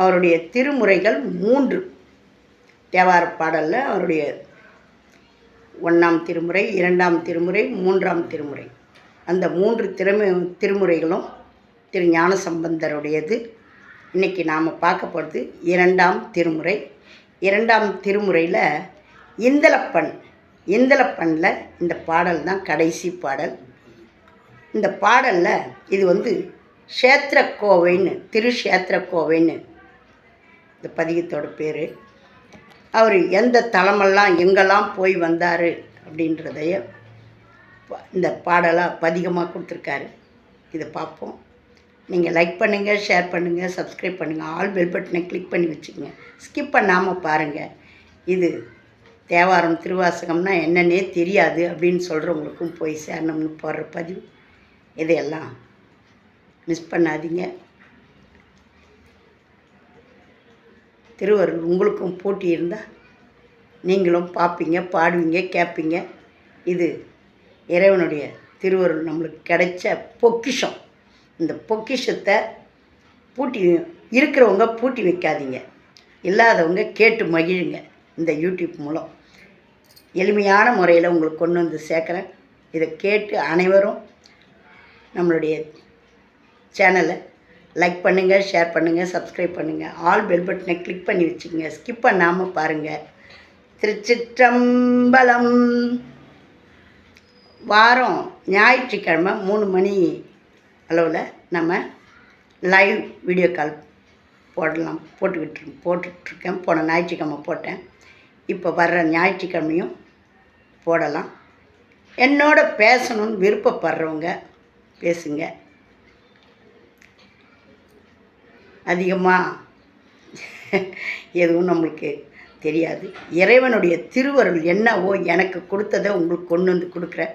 அவருடைய திருமுறைகள் மூன்று. தேவார பாடலில் அவருடைய ஒன்றாம் திருமுறை இரண்டாம் திருமுறை மூன்றாம் திருமுறை. அந்த மூன்று திறமை திருமுறைகளும் திரு ஞான சம்பந்தருடையது இன்றைக்கி நாம் பார்க்க போகிறது இரண்டாம் திருமுறை. இரண்டாம் திருமுறையில் இந்தலப்பண் இந்தலப்பனில் இந்த பாடல் தான் கடைசி பாடல். இந்த பாடலில் இது வந்து க்ஷேத்திரக்கோவைன்னு திரு கோவைன்னு இந்த பதிகத்தோட பேர். அவர் எந்த தலமெல்லாம் எங்கெல்லாம் போய் வந்தார் அப்படின்றதைய இந்த பாடலாக பதிகமாக கொடுத்துருக்காரு. இதை பார்ப்போம் நீங்கள் லைக் பண்ணுங்கள் ஷேர் பண்ணுங்கள் சப்ஸ்கிரைப் பண்ணுங்கள் ஆல் பெல் பட்டனை கிளிக் பண்ணி வச்சுக்கோங்க. ஸ்கிப் பண்ணாமல் பாருங்கள் இது தேவாரம் திருவாசகம்னா என்னன்னே தெரியாது அப்படின்னு சொல்கிறவங்களுக்கும் போய் சேரணும்னு போடுற பதிவு. இதையெல்லாம் மிஸ் பண்ணாதீங்க. திருவருள் உங்களுக்கும் போட்டி இருந்தால் நீங்களும் பார்ப்பீங்க பாடுவீங்க கேட்பீங்க இது இறைவனுடைய திருவருள் நம்மளுக்கு கிடைச்ச பொக்கிஷம். இந்த பொக்கிஷத்தை பூட்டி இருக்கிறவங்க பூட்டி வைக்காதீங்க. இல்லாதவங்க கேட்டு மகிழுங்க இந்த யூடியூப் மூலம். எளிமையான முறையில் உங்களுக்கு கொண்டு வந்து சேர்க்குறேன். இதை கேட்டு அனைவரும் நம்மளுடைய சேனலை லைக் பண்ணுங்கள் ஷேர் பண்ணுங்கள் சப்ஸ்கிரைப் பண்ணுங்கள் ஆல் பெல் பட்டனை கிளிக் பண்ணி வச்சுக்கோங்க. ஸ்கிப் பண்ணாமல் பாருங்கள் திருச்சிற்றம்பலம். வாரம் ஞாயிற்றுக்கிழமை மூணு மணி அளவில் நம்ம லைவ் வீடியோ கால் போடலாம். போட்டுக்கிட்டு போட்டுட்ருக்கேன். போன ஞாயிற்றுக்கிழமை போட்டேன். இப்போ வர்ற ஞாயிற்றுக்கிழமையும் போடலாம். என்னோட பேசணும்னு விருப்பப்படுறவங்க பேசுங்க. அதிகமாக எதுவும் நம்மளுக்கு தெரியாது. இறைவனுடைய திருவருள் என்னவோ எனக்கு கொடுத்ததை உங்களுக்கு கொண்டு வந்து கொடுக்குறேன்.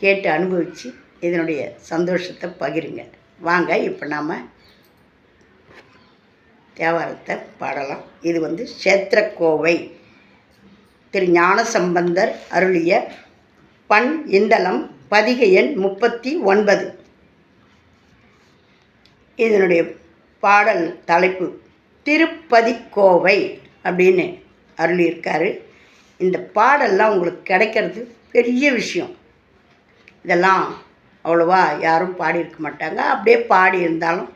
கேட்டு அனுபவித்து இதனுடைய சந்தோஷத்தை பகிருங்க. வாங்க இப்போ நாம் தேவாரத்தை பாடலாம். இது வந்து சேத்திரக்கோவை. திரு ஞானசம்பந்தர் அருளிய பண் இந்தளம் பதிக எண் முப்பத்தி ஒன்பது. இதனுடைய பாடல் தலைப்பு திருப்பதிக்கோவை அப்படின்னு அருளியிருக்காரு. இந்த பாடல்லாம் உங்களுக்கு கிடைக்கிறது பெரிய விஷயம். இதெல்லாம் அவ்வளோவா யாரும் பாடியிருக்க மாட்டாங்க. அப்படியே பாடி இருந்தாலும்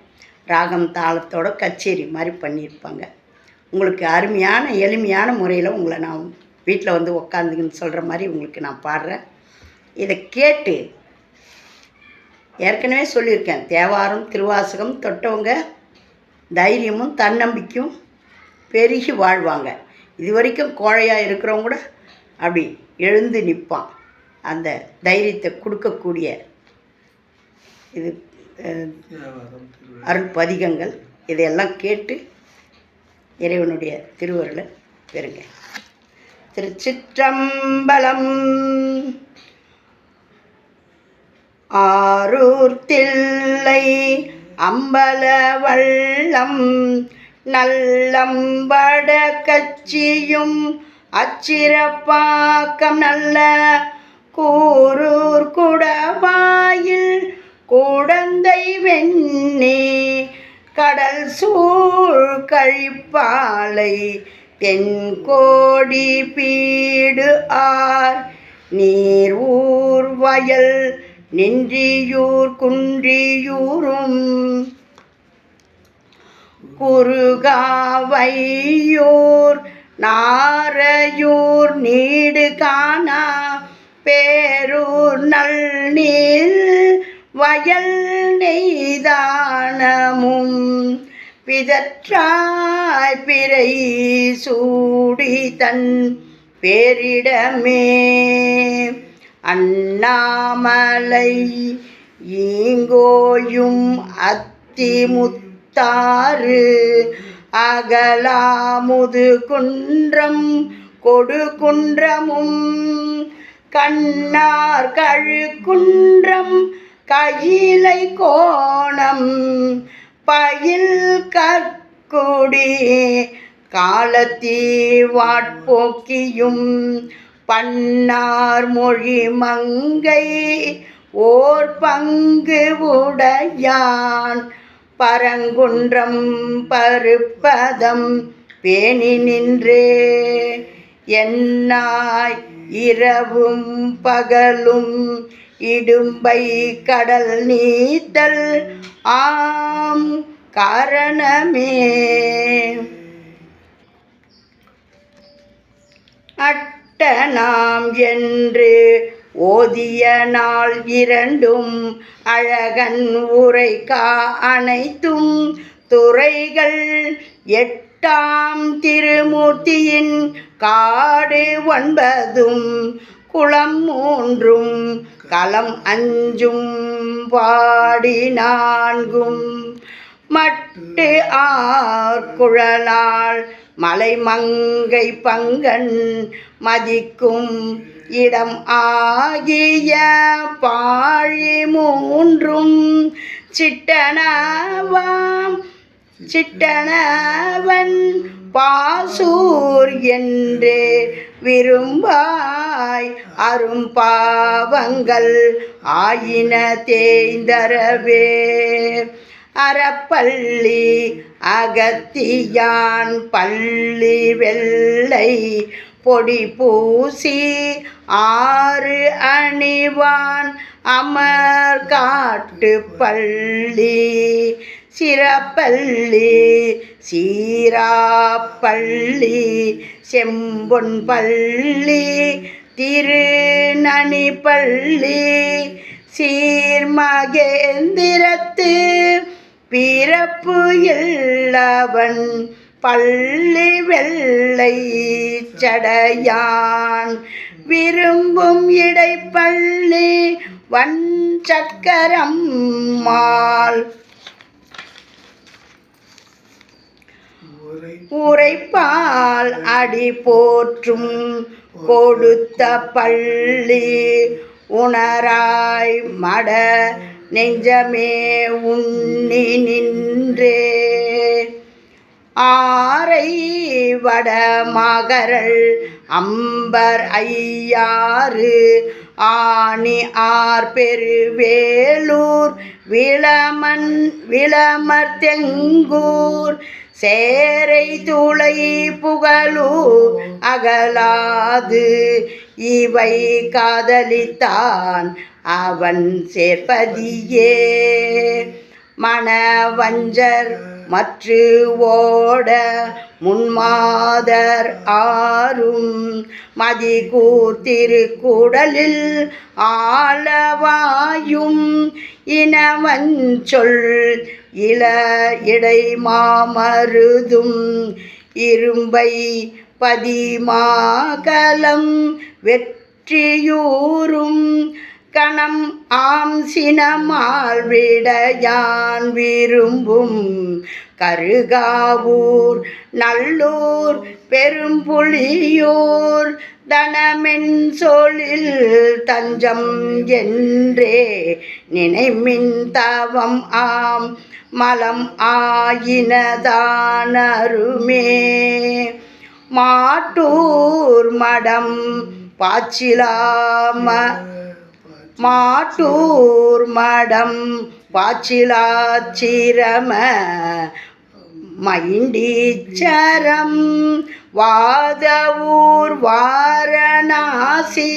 ராகம் தாளத்தோட கச்சேரி மாதிரி பண்ணியிருப்பாங்க. உங்களுக்கு அருமையான எளிமையான முறையில் உங்களை நான் வீட்டில் வந்து உக்காந்துங்கன்னு சொல்கிற மாதிரி உங்களுக்கு நான் பாடுறேன். இதை கேட்டு ஏற்கனவே சொல்லியிருக்கேன். தேவாரம் திருவாசகம் தொட்டவங்க தைரியமும் தன்னம்பிக்கையும் பெருகி வாழ்வாங்க. இது வரைக்கும் கோழையாக இருக்கிறவங்க கூட அப்படி எழுந்து நிற்பான் அந்த தைரியத்தை கொடுக்கக்கூடிய இது அருள் பதிகங்கள் இதையெல்லாம் கேட்டு இறைவனுடைய திருவருளை பெறுங்க. திருச்சிற்றம்பலம் ஆரூர் தில்லை அம்பலவள்ளம் நல்லம்பட கட்சியும் அச்சிறப்பாக்கம் நல்ல கூரூர் குடவாயில் கூடந்தை வெண்ணே கடல் சூழ் கழிப்பாலை தென்கோடி பீடு ஆர் நீர் ஊர் வயல் நின்றியூர் குன்றியூரும் குறுகாவையூர் நாரையூர் நீடு காணா பேரூர் நல்நீர் வயல் நெய்தானமும் பிதற்றாய் பிறை சூடி தன் பேரிடமே. அண்ணாமலை ஈங்கோயும் அத்திமுத்தாறு அகலாமுது குன்றம் கொடு குன்றமும் கண்ணார் கழுக்குன்றம் கையிலை கோணம் பயில் கற்குடி காலத்தீ வாட்போக்கியும் பன்னார் மொழி மங்கை ஓர் பங்கு உடையான். பரங்குன்றம் பருப்பதம் பேணி நின்றே என்னாய் இரவும் பகலும் இடும்பை கடல் நீத்தல். ஆம் காரணமே நாம் என்று ஓதிய நாள் இரண்டும் அழகன் உரைக்கா அனைத்தும் துறைகள் எட்டாம் திருமூர்த்தியின் காடு ஒன்பதும் குளம் மூன்றும் களம் அஞ்சும் பாடி நான்கும். மட்டு ஆர் குழலால் மலைமங்கை பங்கன் மதிக்கும் இடம் ஆகிய பாழி மூன்றும் சிட்டனவாம். சிட்டனவன் பாசூர் என்று விரும்பாய். அரும்பாவங்கள் ஆயின தேய்ந்தரவே. அறப்பள்ளி அகத்தியான் பள்ளி வெள்ளை பொடி பூசி ஆறு அணிவான் அமர் காட்டு பள்ளி. சிறப்பள்ளி சீராப்பள்ளி செம்பொன் பள்ளி திருநனி பள்ளி சீர்மகேந்திரத்து பிறப்பு இல்லவன் பள்ளி வெள்ளை சடையான். விரும்பும் இடைப்பள்ளி வன் சக்கரம் மால். உரைப்பால் அடி போற்றும் கொடுத்த பள்ளி உணராய் மட நெஞ்சமே உண்ணி நின்றே. ஆரை வட மகரள் அம்பர் ஐயாறு ஆணி ஆர் பெருவேலூர் விளமன் விளமர் தெங்கூர் சேரை துளை புகழூர் அகலாது. இவை காதலித்தான் அவன் சேர்ப்பதியே. மணவஞ்சர் மற்று ஓட முன்மாதர் ஆறும் மதிகூர் திருக்குடலில் ஆளவாயும். இனவஞ்சொல் இள இடை மாமருதும். இரும்பை பதிமாகலம் வெற்றியூரும் கணம் ஆம் சினமால் விடையான் விரும்பும் கருகாவூர் நல்லூர் பெரும்புலியூர் தனமென் சொலில் தஞ்சம் என்றே நினைமின் தவம் ஆம் மலம் ஆயினதானருமே மாட்டூர் மடம் பாச்சிலாம மாட்டூர் மடம் வாச்சிலாச்சிரம மைண்டீச்சரம் வாதவூர் வாரணாசி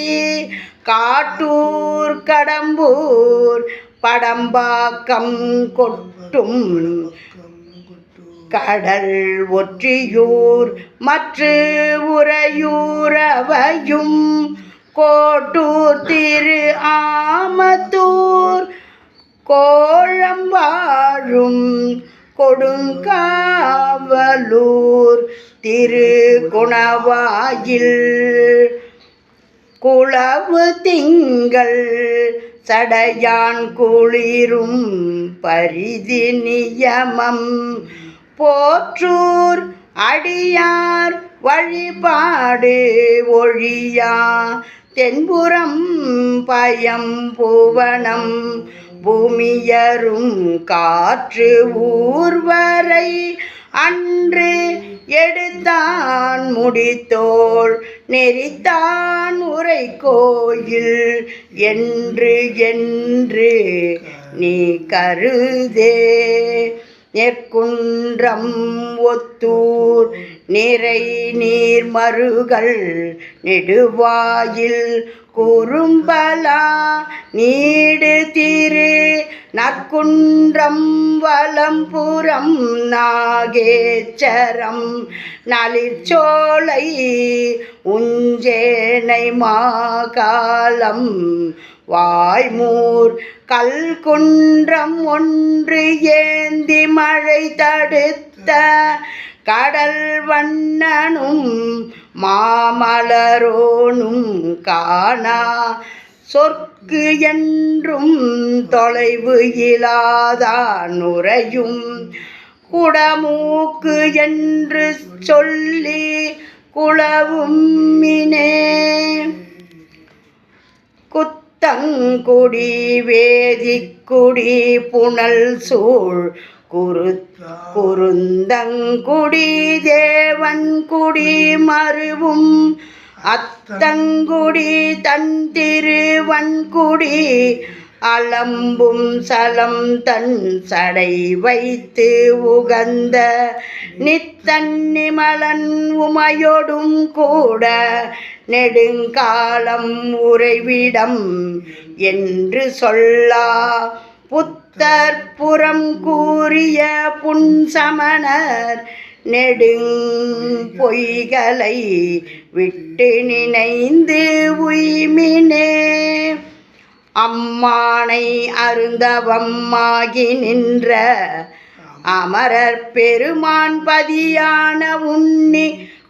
காட்டூர் கடம்பூர் படம்பாக்கம் கொட்டும் கடல் ஒற்றியூர் மற்ற உறையூரவையும் கோட்டூர் திரு ஆமத்தூர். கோழம்பாழும் கொடுங்காவலூர் திரு குணவாயில் குளவு திங்கள் சடையான் குளிரும் பரிதி நியமம் போற்றூர் அடியார் வழிபாடு ஒழியா தென்புறம் பயம் புவனம் பூமியரும் காற்று ஊர்வரை. அன்று எடுத்தான் முடித்தோள் நெறித்தான் உரை கோயில் என்று என்று நீ கருதே. நெற்குன்றம் ஒத்தூர். நிறை நீர் மருகள் நெடுவாயில் குறும்பலா நீடு திரு நற்குன்றம் வலம்புறம் நாகேச்சரம் நலிச்சோலை உஞ்சேனை மாகாலம் வாய்மூர் கல்குன்றம் ஒன்று ஏந்தி மழை தடுத்த கடல் வண்ணனும் மாமலரோனும் காணா. சொற்கு என்றும் தொலைவு இலாதான் உறையும் குடமூக்கு என்று சொல்லி குளவும் மினே. குத்தங்குடி வேதிக்குடி புனல் சூழ் குரு குருந்தங்குடி தேவன்குடி மருவும் அத்தங்குடி தன் திருவன்குடி அலம்பும் சலம் தன் சடை வைத்து உகந்த நித்தன்னிமலன் உமையொடும் கூட நெடுங்காலம் உறைவிடம் என்று சொல்லா தற்புறம் கூறிய புன்சமணர் நெடுங் பொய்களை விட்டு நினைந்து உய்மினே. அம்மானை அருந்தவம்மாகி நின்ற அமரர் பெருமான் பதியான உண்ணி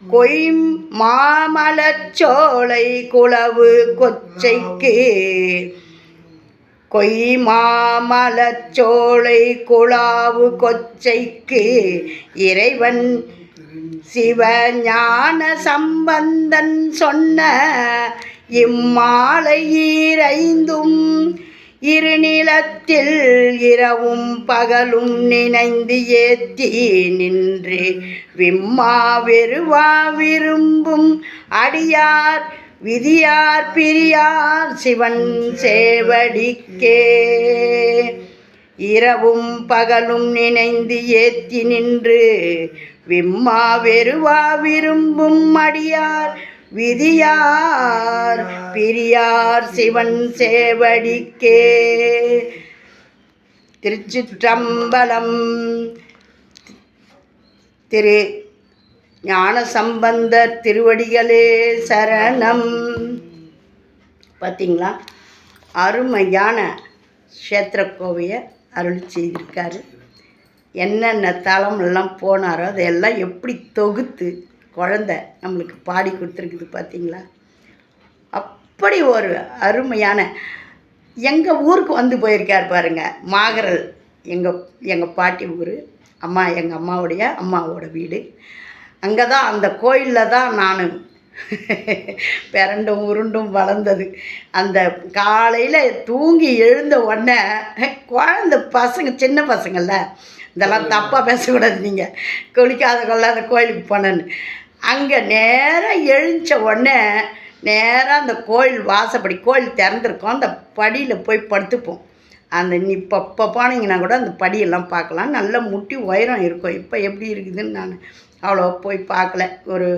கொய் மாமலச்சோலை குளவு கொச்சைக்கு கொய் மாமலச்சோலை குழாவு கொச்சைக்கு இறைவன் சிவஞான சம்பந்தன் சொன்ன இம்மாலை ஈரைந்தும் இருநிலத்தில் இரவும் பகலும் நினைந்து ஏத்தி நின்று விம்மா விரும்பும் அடியார் விதியார் பிரியார் சிவன் சேவடிக்கே. இரவும் பகலும் நினைந்து ஏத்தி நின்று விம்மா வெறுவா விரும்பும் அடியார். விதியார் பிரியார் சிவன் சேவடிக்கே. திருச்சிற்றம்பலம் திரு ஞான சம்பந்த திருவடிகளே சரணம். பார்த்தீங்களா அருமையான க்ஷேத்திர கோவையை அருள் செய்திருக்காரு. என்னென்ன தலம் எல்லாம் போனாரோ அதையெல்லாம் எப்படி தொகுத்து குழந்த நம்மளுக்கு பாடி கொடுத்துருக்குது பார்த்தீங்களா அப்படி ஒரு அருமையான எங்கள் ஊருக்கு வந்து போயிருக்கார் பாருங்கள் மாகரல் எங்கள் எங்கள் பாட்டி ஊர் அம்மா எங்கள் அம்மாவுடைய அம்மாவோட வீடு. அங்கே தான் அந்த கோயிலில் தான் நான். பிறண்டும் உருண்டும் வளர்ந்தது. அந்த காலையில் தூங்கி எழுந்த உடனே குழந்த பசங்க சின்ன பசங்கள்ல இதெல்லாம் தப்பாக பேசக்கூடாது நீங்கள் குளிக்காத கொள்ளாத கோயிலுக்கு போனேன்னு. அங்கே நேராக எழுந்த உடனே நேராக அந்த கோயில் வாசப்படி கோயில் திறந்துருக்கோம். அந்த படியில் போய் படுத்துப்போம். அந்த நீ இப்போ இப்போ போனீங்கன்னா கூட அந்த படியெல்லாம் பார்க்கலாம். நல்லா முட்டி உயரம் இருக்கும். இப்போ எப்படி இருக்குதுன்னு நான் அவ்வளோ போய் பார்க்கல. ஒரு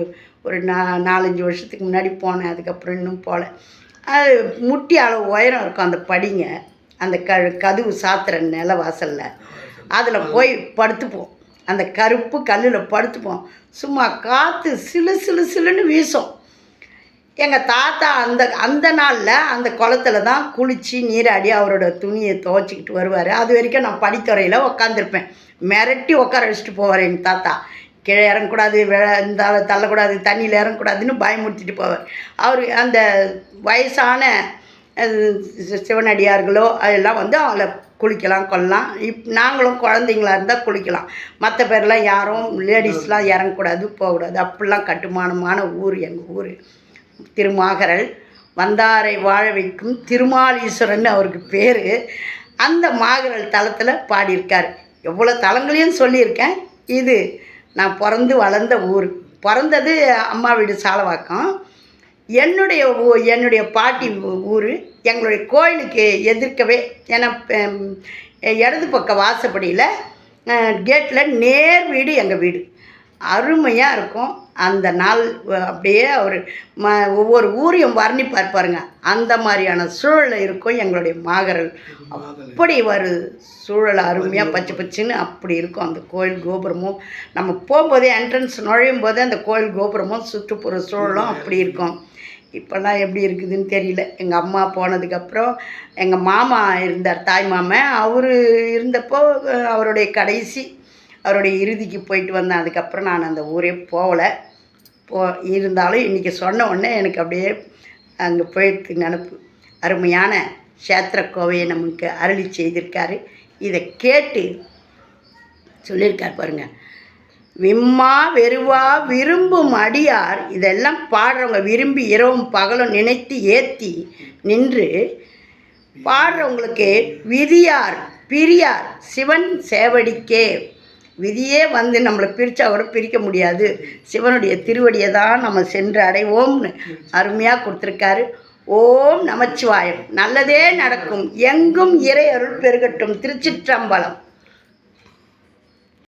ஒரு நா நாலஞ்சு வருஷத்துக்கு முன்னாடி போனேன் அதுக்கப்புறம் இன்னும் போகல. அது முட்டி அளவு உயரம் இருக்கும் அந்த படிங்க. அந்த க கதவு சாத்துற நில வாசலில் அதில் போய் படுத்துப்போம். அந்த கருப்பு கல்லில் படுத்துப்போம். சும்மா காற்று சிலு சிலு சிலுன்னு வீசும். எங்கள் தாத்தா அந்த அந்த நாளில் அந்த குளத்துல தான் குளித்து நீராடி அவரோட துணியை துவைச்சிக்கிட்டு வருவார். அது வரைக்கும் நான் படித்துறையில் உக்காந்துருப்பேன். மிரட்டி உட்கார வச்சுட்டு போவார் எங்கள் தாத்தா. கீழே இறங்கக்கூடாது வெ இந்த தள்ளக்கூடாது தண்ணியில் இறங்கக்கூடாதுன்னு பயமுறுத்திட்டு போவார். அவர் அந்த வயசான சிவனடியார்களோ அதெல்லாம் வந்து அவங்கள குளிக்கலாம் கொள்ளலாம் இப் நாங்களும் குழந்தைங்களா இருந்தால் குளிக்கலாம். மற்ற பேர்லாம் யாரும் லேடிஸ்லாம் இறங்கக்கூடாது போகக்கூடாது. அப்படிலாம் கட்டுமானமான ஊர் எங்கள் ஊர். திருமாகரல் வந்தாரை வாழ வைக்கும் திருமாலீஸ்வரன் அவருக்கு பேர். அந்த மாகரல் தலத்தில் பாடியிருக்கார். எவ்வளோ தலங்களையும் சொல்லியிருக்கேன். இது நான் பிறந்து வளர்ந்த ஊர். பிறந்தது அம்மா வீடு சாலவாக்கம். என்னுடைய ஊ- என்னுடைய பாட்டி ஊர். எங்களுடைய கோயிலுக்கு எதிர்க்கவே ஏன்னா இடது பக்க வாசப்படியில் கேட்டில் நேர் வீடு எங்கள் வீடு. அருமையாக இருக்கும். அந்த நாள் அப்படியே அவர் ம ஒவ்வொரு ஊரையும் வர்ணிப்பார் பாருங்க. அந்த மாதிரியான சூழலில் இருக்கும் எங்களுடைய மாகரல் அப்படி ஒரு சூழல் அருமையாக பச்சை பச்சைன்னு அப்படி இருக்கும். அந்த கோயில் கோபுரமும் நம்ம போகும்போதே என்ட்ரன்ஸ் நுழையும் போதே அந்த கோயில் கோபுரமும் சுற்றுப்புற சூழலும் அப்படி இருக்கும். இப்போல்லாம் எப்படி இருக்குதுன்னு தெரியல. எங்கள் அம்மா போனதுக்கப்புறம் எங்கள் மாமா இருந்தார் தாய் மாமன் அவர் இருந்தப்போ அவருடைய கடைசி அவருடைய இறுதிக்கு போயிட்டு வந்தேன். அதுக்கப்புறம் நான் அந்த ஊரே போகல. போ இருந்தாலும் இன்றைக்கி சொன்ன உடனே எனக்கு அப்படியே அங்கே போயிட்டு நினப்பு. அருமையான சேத்திர கோவையை நமக்கு அருளி செய்திருக்காரு. இதை கேட்டு சொல்லியிருக்கார் பாருங்க. விம்மா வெறுவா விரும்பும் அடியார். இதெல்லாம் பாடுறவங்க விரும்பி இரவும் பகலும் நினைத்து ஏற்றி நின்று பாடுறவங்களுக்கு விதியார் பிரியார் சிவன் சேவடிக்கே. விதியே வந்து நம்மளை பிரித்தா கூட பிரிக்க முடியாது. சிவனுடைய திருவடியை தான் நம்ம சென்று அடைவோம்னு அருமையாக கொடுத்துருக்காரு. ஓம் நமச்சிவாயம். நல்லதே நடக்கும். எங்கும் இறை அருள் பெருகட்டும். திருச்சிற்றம்பலம்.